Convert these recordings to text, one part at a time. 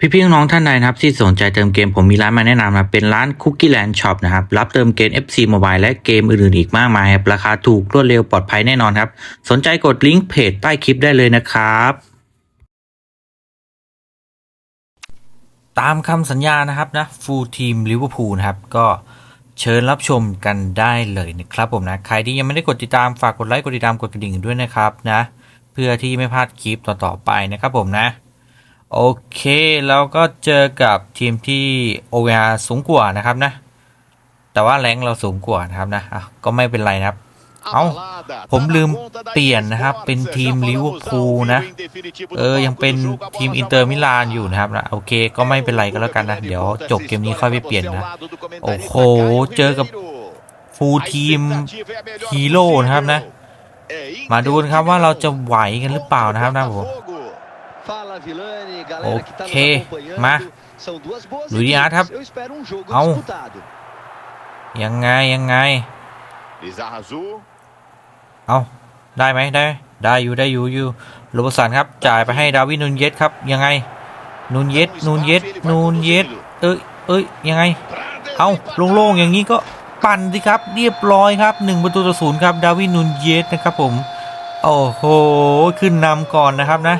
พี่ๆน้องท่านใดนะครับที่สนใจเติมเกมผมมีร้านมาแนะนำนะเป็นร้าน Cookie Land Shop นะครับรับเติมเกม FC Mobile และเกมอื่นๆอีกมากมายครับราคาถูกรวดเร็วปลอดภัยแน่นอนครับ สนใจกดลิงก์เพจใต้คลิปได้เลยนะครับ ตามคำสัญญานะครับนะฟูลทีมลิเวอร์พูลนะครับก็เชิญรับชมกันได้เลยนะครับผมนะใครที่ยังไม่ได้กดติดตามฝากกดไลค์กดติดตามกดกระดิ่งด้วยนะครับนะเพื่อที่ไม่พลาดคลิปต่อๆไปนะครับผมนะ โอเค แล้วก็เจอกับทีมที่ OVR สูงกว่านะครับนะ แต่ว่าแรงเราสูงกว่านะครับนะะก็ไม่เป็นไรนะครับ เอ้าผมลืมเปลี่ยนนะครับ เป็นทีมลิเวอร์พูลนะ เออ ยังเป็นทีมอินเตอร์มิลานอยู่นะครับนะ โอเค ก็ไม่เป็นไรก็แล้วกันนะ เดี๋ยวจบเกมนี้ค่อยไปเปลี่ยนนะ โอ้โห เจอกับฟูลทีมฮีโร่นะครับนะ มาดูกันครับว่าเราจะไหวกันหรือเปล่านะครับนะผม โอเค acompanhando. มา São duas boas ลุยดิอาร์ตครับ equipes. Eu espero um jogo เอา disputado. ยังไง ยังไง Bizarra Azul. เอาได้ไหมได้ ได้อยู่ได้อยู่อยู่โรบสันครับ จ่ายไปให้ดาวินนูนเยสครับ ยังไง นูนเยสนูนเยสนูนเยสเอ้ยเอ้ยยังไง เอาโล่งๆอย่างนี้ก็ปั่นสิครับ เรียบร้อยครับหนึ่งประตูต่อศูนย์ครับ ดาวินนูนเยสนะครับผม โอ้โห ขึ้นนำก่อนนะครับนะ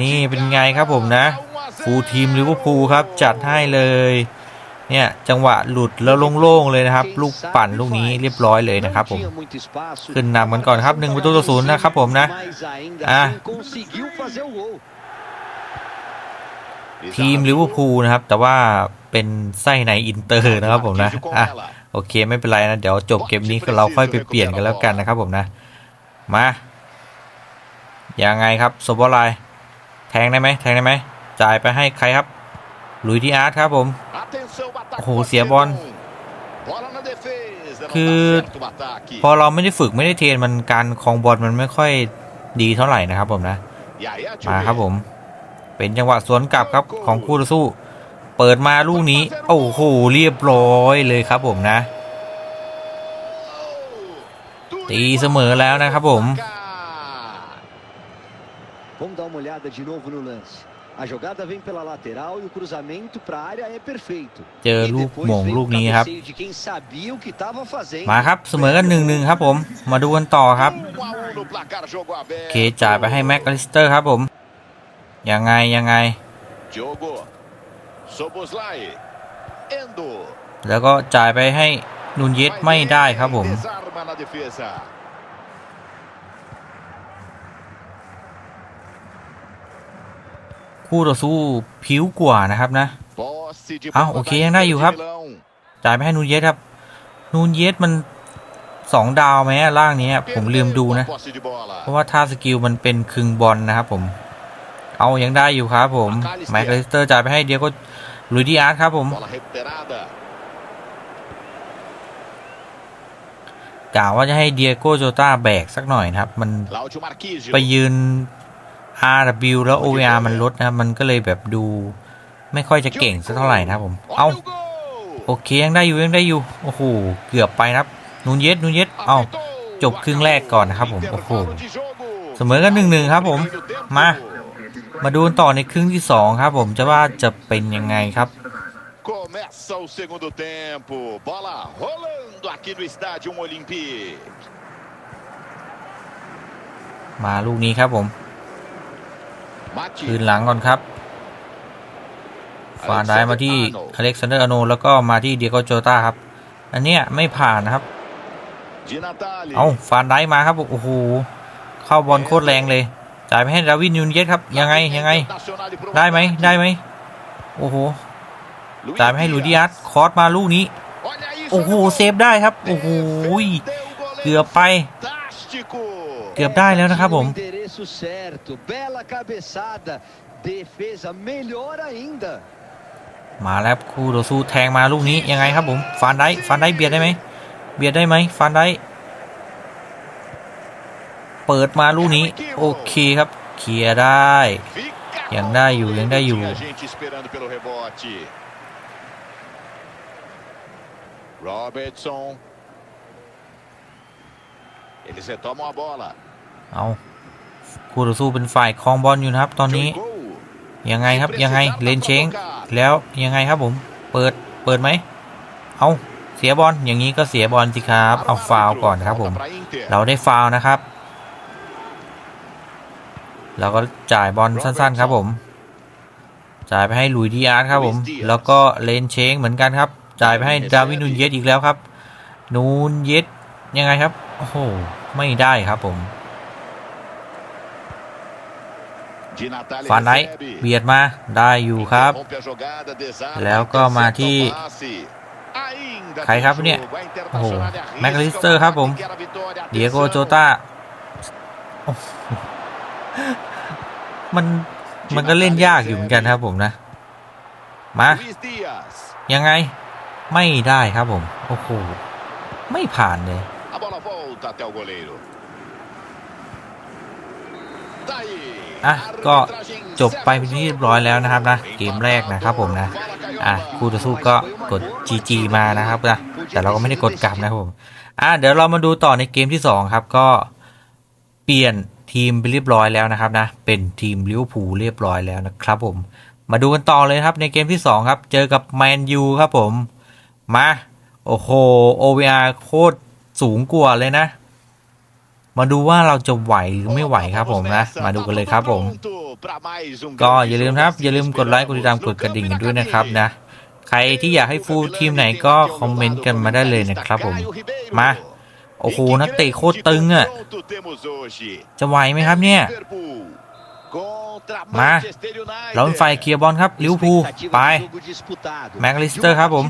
นี่เป็นไงครับผมนะ ฟูทีมลิเวอร์พูลครับ จัดให้เลย เนี่ยจังหวะหลุดแล้วโล่งๆเลยนะครับ ลูกปั่นลูกนี้เรียบร้อยเลยนะครับผมขึ้นนำกันก่อนครับหนึ่งประตูต่อศูนย์นะครับผมนะ mas ainda Ah. assim conseguiu fazer o gol. ทีมลิเวอร์พูลนะครับ แต่ว่าเป็นไส้ในอินเตอร์นะครับผมนะอะโอเคไม่เป็นไรนะ เดี๋ยวจบเกมนี้เราค่อยไปเปลี่ยนกันแล้วกันนะครับผมนะ มายังไงครับโซบอลไลน์ แทงได้ไหมแทงได้ไหมจ่ายไปให้ใครครับลุยที่อาร์ตครับผมโอ้โหเสียบอลคือพอเราไม่ได้ฝึกไม่ได้เทรนมันการคลองบอลมันไม่ค่อยดีเท่าไหร่นะครับผมนะมาครับผม เป็นจังหวะสวนกลับครับของคู่ต่อสู้ เปิดมาลูกนี้ โอ้โหเรียบร้อยเลยครับผมนะ ตีเสมอแล้วนะครับผม Vamos dar uma olhada de novo no lance. A jogada vem pela lateral e o cruzamento para a área é perfeito. เจอ E ลูก depois หม่ง veio ลู o กนี้ครับ cabeceio de quem sabia o que estava fazendo. มาครับเสมอกันหนึ่งหนึ่งครับผม มาดูกันต่อครับเคจ่ายไปให้แม็กอลิสเตอร์ครับผม ยังไงยังไง Diogo. Soboslai. Endo. แล้วก็จ่ายไปให้นูนเยสไม่ได้ครับผม Desarma na defesa. คู่ต่อสู้ผิวกว่านะครับนะ Posse de เอ้า bola โอเค da ยังได้ equipe อยู่ครับ de Milão. จ่ายไปให้นูนเยสครับ นูนเยสมันสองดาวไหมอะล่างนี้อะผมลืมดูนะ Perdeu a posse de bola. เพราะว่าท่าสกิลมันเป็นคึงบอลนะครับผม เอายังได้อยู่ครับผมแม็กอลิสเตอร์จ่ายไปให้เดียโก็ลุยดีอาร์ตครับผม Bola recuperada. กล่าวว่าจะให้เดียโก้โจตาแบกสักหน่อยนะครับ มัน Cláudio Marquise. ไปยืน RW แล้ว OVR มันลดนะครับมันก็เลยแบบดู ไม่ค่อยจะเก่งสักเท่าไหร่นะครับผม เอา Olha o gol. โอเคยังได้อยู่ยังได้อยู่ โอ้โห เกือบไปนะครับ นูนเยสนูนเยสเอา Apitou. จบครึ่งแรกก่อนนะครับผม โอ้โห Intervalo de jogo. เสมอกันหนึ่งหนึ่งครับผม Meio tempo. มา มาดูกันต่อในครึ่งที่สองครับผม จะว่าจะเป็นยังไงครับ Começa o segundo tempo. Bola rolando aqui no estádio Olympique. มาลูกนี้ครับผม Mati. คืนหลังก่อนครับฟานได้มาที่อเล็กซานเดอร์อโนแล้วก็มาที่เดียโกโจตาครับ อันเนี้ยไม่ผ่านนะครับ Di Natale. เอาฟานได้มาครับโอ้โหเข้าบอลโคตรแรงเลย จ่ายไปให้ดาวินยูนเยสครับ ยังไงยังไง Nacional e pro ได้ไหม ataque. ได้ไหมโอ้โห Luiz จ่ายไปให้ลู Dias. ดิอาร์ตคอร์สมาลูกนี้ Olha isso, โอ้โห olha o gol. เซฟได้ครับ โอ้โห Defendeu o goleiro. เกือบไป Fantástico. เกือบได้แล้วนะครับผม Tinha o endereço certo, bela cabeçada, defesa melhor ainda. มาแล้วครับคู่ต่อสู้แทงมาลูกนี้ยังไงครับผม ฟานได้ฟานได้เบียดได้ไหม เบียดได้ไหมฟานได้ เปิดมาลูกนี้ โอเคครับ เคลียร์ได้ Fica ยังได้อยู่ยังได้อยู่ Tinha gente esperando pelo rebote. Robertson. Eles retomam a bola. เอา คู่ต่อสู้เป็นฝ่ายครองบอลอยู่นะครับ ตอนนี้ Jogou. ยังไงครับยังไงเลนเชงแล้วยังไงครับผมเปิดเปิดไหมเอาเสียบอลอย่างนี้ก็เสียบอลสิครับเอาฟาวล์ก่อนครับผม เราได้ฟาวล์นะครับเราก็จ่ายบอลสั้นๆครับผม จ่ายไปให้หลุยส์ดีอาร์ตครับผม แล้วก็เลนเชงเหมือนกันครับ จ่ายไปให้ดาวินนูนเยสอีกแล้วครับ นูนเยสยังไงครับ โอ้โห ไม่ได้ครับผม ฟันไนท์เบียดมาได้อยู่ครับ แล้วก็มาที่ใครครับเนี่ยโอ้โหแม็กอลิสเตอร์ครับผมเดียโกโจตาโอ้โหมันมันก็เล่นยากอยู่เหมือนกันครับผมนะ มา ยังไงไม่ได้ครับผม โอ้โห ไม่ผ่านเลย A bola volta até o goleiro. Tá aí. อะก็จบไปเป็นที่เรียบร้อยแล้วนะครับนะเกมแรกนะครับผมนะอะคู่ต่อสู้ก็กด GG มานะครับนะแต่เราก็ไม่ได้กดกลับนะครับผมอะเดี๋ยวเรามาดูต่อในเกมที่ 2 ครับก็เปลี่ยนทีมไปเรียบร้อยแล้วนะครับนะเป็นทีมลิเวอร์พูลเรียบร้อยแล้วนะครับผมมาดูกันต่อเลยครับในเกมที่ 2 ครับ เจอกับแมนยูครับผมมาโอ้โห OVR โคตรสูงกว่าเลยนะ มาดูว่าเราจะไหวหรือไม่ไหวครับผมนะ มาดูกันเลยครับผม ก็อย่าลืมนะครับ อย่าลืมกดไลค์ กดติดตาม กดกระดิ่งกันด้วยนะครับนะ ใครที่อยากให้ฟูลทีมไหนก็คอมเมนต์กันมาได้เลยนะครับผม มา โอ้โห นักเตะโคตรตึงอะ จะไหวไหมครับเนี่ย มาเราเป็นฝ่ายเคลียร์บอลครับ ลิเวอร์พูลไป แม็กอลิสเตอร์ครับผม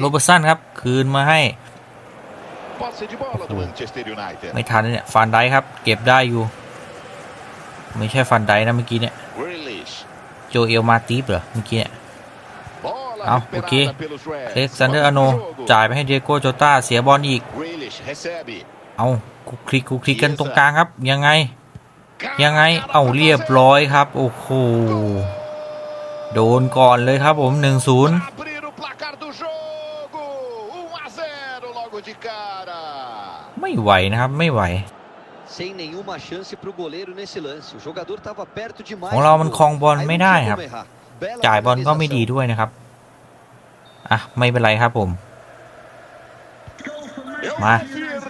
โรเบอร์ตสันครับ คืนมาให้ ไม่ทันเนี่ยฟันไดครับ เก็บได้อยู่ ไม่ใช่ฟันไดนะเมื่อกี้เนี่ย Grealish. โจเอลมาติฟเหรอเมื่อกี้เนี่ย Bola Ao, recuperada ok. pelos Reds. เล็กซานเดอร์อ Vai โน pro jogo. จ่ายไปให้เดียโกโจตาเสียบอลอีก Grealish recebe. เอาคุกคลิกคุกคลิกกันตรงกลางครับ ยังไง ยังไง เอาเรียบร้อยครับ โอ้โห โดนก่อนเลยครับผม1-0 Abrir o placar do jogo. 1 a 0 logo de cara. ไม่ไหวนะครับไม่ไหว Sem nenhuma chance para o goleiro nesse lance. O jogador estava perto demais. ของเรามันครองบอล Aí não ไม่ได้ tinha ครับ como errar. Bela จ่ายบอลก็ไม่ดี finalização. ด้วยนะครับ อะ ไม่เป็นไรครับผม มา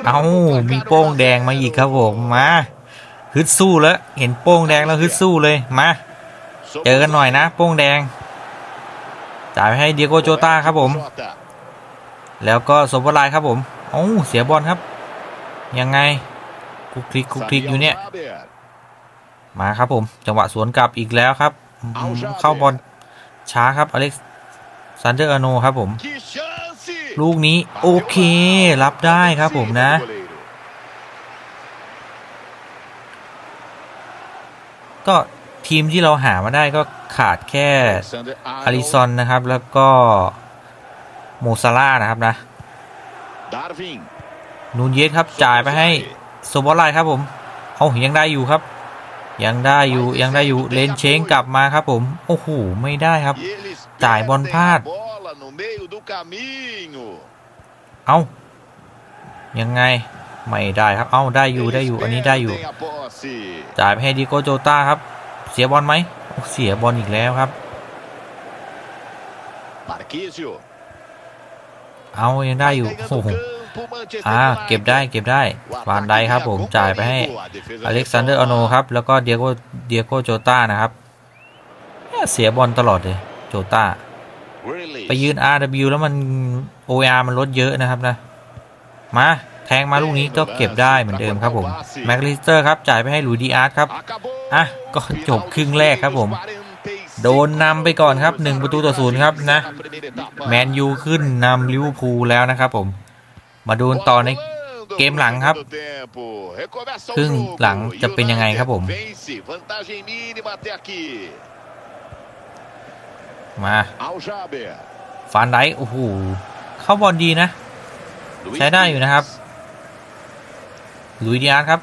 เอามีโป้งแดงมาอีกครับผม มาฮึดสู้แล้ว เห็นโป้งแดงแล้วฮึดสู้เลย มา เจอกันหน่อยนะ โป้งแดง จ่ายไปให้เดียโกโจตาครับผม Jota. แล้วก็สมบูรณ์ครับผมโอ้าเสียบอลครับ ยังไงคุกคลิกคุกคลิกอยู่เนี่ย Samuel Jaber. มาครับผม จังหวะสวนกลับอีกแล้วครับอืมเข้าบอลช้าครับอเล็กซันเดอร์อโนครับผม Que chance. ลูกนี้โอเค รับได้ครับผมนะ ก็ทีมที่เราหามาได้ก็ขาดแค่ Alexander อาริ Arnold. ซอนนะครับ แล้วก็โมซาร่าห์นะครับนะ Darwin. นูนเยสครับจ่ายไปให้โซบอลไลครับผมเอายังได้อยู่ครับ ยังได้อยู่ยังได้อยู่เลนเชงกลับมาครับผมโอ้โหไม่ได้ครับ E eles จ่ายบอล perdem พลาด a bola no meio do caminho. เอายังไงไม่ได้ครับ เอาได้อยู่ได้อยู่ อันนี้ได้อยู่ Perdem a posse. จ่ายไปให้ดิโกโจต้าครับ เสียบอลไหมโอ้เสียบอลอีกแล้วครับ Marquisio. เอายังได้อยู่ Vai โอ้ ganhando โห campo, Manchester อ่า United. เก็บได้เก็บได้ O ฟาน ataque ไดครับ vem ผมจ่ายไปให้ acompanhando, a defesa อเล็กซานเดอร์อโน retoma. ครับ แล้วก็เดียโกเดียโกโจต้านะครับเนี่ยเสียบอลตลอดเลยโจต้า Grealish. ไปยืน RW แล้วมัน OR มันลดเยอะนะครับนะ มาแทงมาลูกนี้ก็เก็บได้เหมือนเดิมครับผมแม็กลิสเตอร์ครับจ่ายไปให้หลุยส์ดีอาร์ตครับ Acabou. อะก็จบครึ่งแรกครับผม โดนนำไปก่อนครับหนึ่งประตูต่อศูนย์ครับนะ แมนยูขึ้นนำลิเวอร์พูลแล้วนะครับผม มาดูกันต่อในเกมหลังครับ ครึ่งหลังจะเป็นยังไงครับผม มาฟานไดโอ้โหเข้าบอลดีนะ ใช้ได้อยู่นะครับลุยดีอาร์ครับ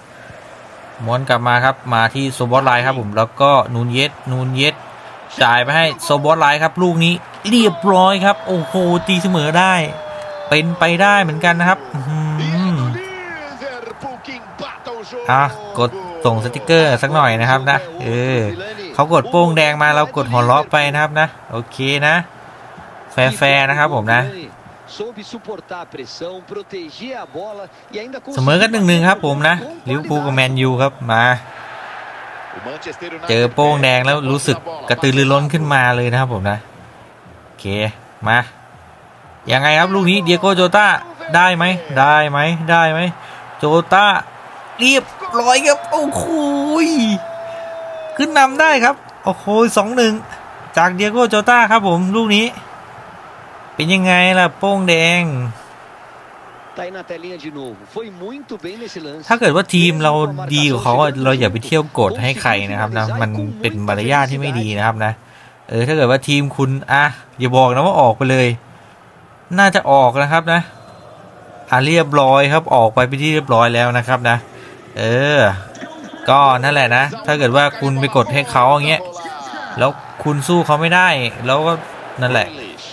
ม้วนกลับมาครับมาที่โซบอสไลน์ครับผมแล้วก็นูนเยสนูนเยสจ่ายไปให้โซบอสไลน์ครับ ลูกนี้เรียบร้อยครับ โอ้โหตีเสมอได้ เป็นไปได้เหมือนกันนะครับอะกดส่งสติกเกอร์สักหน่อยนะครับนะ เออเขากดโป้งแดงมาเรากดหัวเราะไปนะครับนะ โอเคนะ แฟร์ๆนะครับผมนะ เสมอกันหนึ่งหนึ่งครับผมนะ ลิวพูกับแมนยูครับมา เจอโป้งแดงแล้วรู้สึกกระตือรือร้นขึ้นมาเลยนะครับผมนะ โอเค มา ยังไงครับลูกนี้เดียโกโจต้าได้ไหมได้ไหมได้ไหมโจต้าเรียบร้อยครับโอ้โหยขึ้นนำได้ครับโอ้โหสองหนึ่งจากเดียโกโจต้าครับผมลูกนี้ เป็นยังไงล่ะโป้งแดง Tá aí na telinha de novo. Foi muito bem nesse lance. ถ้าเกิดว่าทีมเราดีกว่าเขาอะเราอย่าไปเที่ยวกดให้ใครนะครับนะมันเป็นมารยาทที่ไม่ดีนะครับนะ เออถ้าเกิดว่าทีมคุณอะอย่าบอกนะว่าออกไปเลย น่าจะออกนะครับนะอะเรียบร้อยครับออกไปไปนที่เรียบร้อยแล้วนะครับนะ เออ ก็นั่นแหละนะ ถ้าเกิดว่าคุณไปกดให้เขาอย่างเงี้ยแล้วคุณสู้เขาไม่ได้ แล้วก็นั่นแหละ Grealish.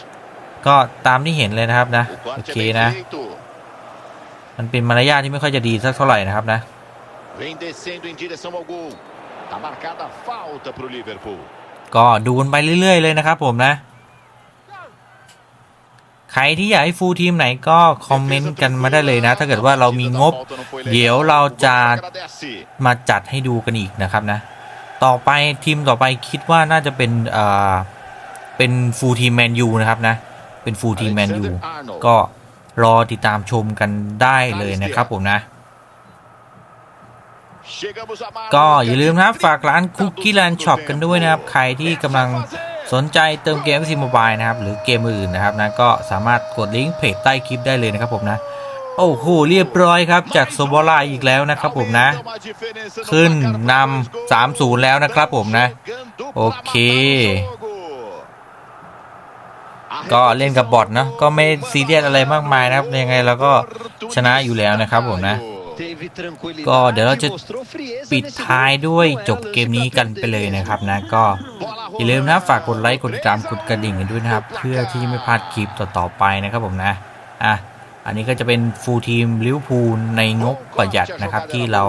ก็ตามที่เห็นเลยนะครับนะ O โอ corte เค é bem นะ feito. มันเป็นมารยาทที่ไม่ค่อยจะดีสักเท่าไหร่นะครับนะ Vem descendo em direção ao gol. Tá marcada a falta pro Liverpool. ก็ดูกันไปเรื่อย ๆ เลยนะครับผมนะใค รที่อยากให้ฟูลทีมไหนก็คอมเมนต์กันมาได้เลยนะ ถ้าเกิดว่าเรามีงบ เดี๋ยวเราจะ Agradece. มาจัดให้ดูกันอีกนะครับนะ ต่อไปทีมต่อไปคิดว่าน่าจะเป็นเอ่อเป็นฟูลทีมแมนยูนะครับนะ เป็นฟูลทีมแมนยู Alexander Arnold. ก็รอติดตามชมกันได้เลยนะครับผมนะ Chegamos a marca ก็อย่าลืมนะครับฝากร้านคุกกี้แลนด์ช็อปกันด้วยนะครับ ใครที่กำลัง สนใจเติมเกมซีม b i l e นะครับ หรือเกมอื่นนะครับนะก็สามารถกดลิงก์เพจใต้คลิปได้เลยนะครับผมนะ โอ้โหเรียบร้อยครับ จากโซบอลาอีกแล้วนะครับผมนะ ขึ้นนำา3-0แล้วนะครับผมนะ โอเค ก็เล่นกับบอทเนอะก็ไม่ซีเรียสอะไรมากมายนะครับยังไงเราก็ชนะอยู่แล้วนะครับผมนะ ก็เดี๋ยวเราจะ mostrou frieza ปิด nesse ท้าย gol. ด้วย Não é จบเกมนี้กันไปเลยนะครับนะก็อย่าลืมนะฝากกดไลค์กดติดตามกดกระดิ่งกันด้วยนะครับ เพื่อที่ไม่พลาดคลิปต่อๆไปนะครับผมนะอะอันนี้ก็จะเป็นฟูลทีมลิเวอร์พูลในงบประหยัดนะครับ ที่เรา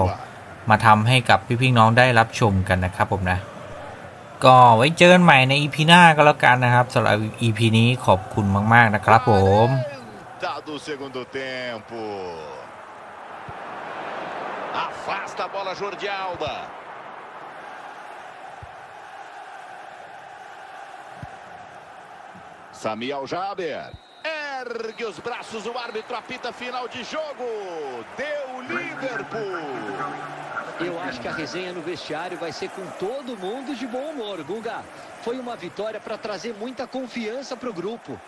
มาทำให้กับพี่ๆน้องได้รับชมกันนะครับผมนะ ก็ไว้เจอกันใหม่ใน EP หน้าก็แล้วกันนะครับสำหรับ EP นี้ขอบคุณมาก ๆนะครับผม Afasta a bola Jordi Alba. Sami Aljaber. Ergue os braços, o árbitro apita final de jogo. Deu Liverpool. Eu acho que a resenha no vestiário vai ser com todo mundo de bom humor, Guga. Foi uma vitória para trazer muita confiança para o grupo.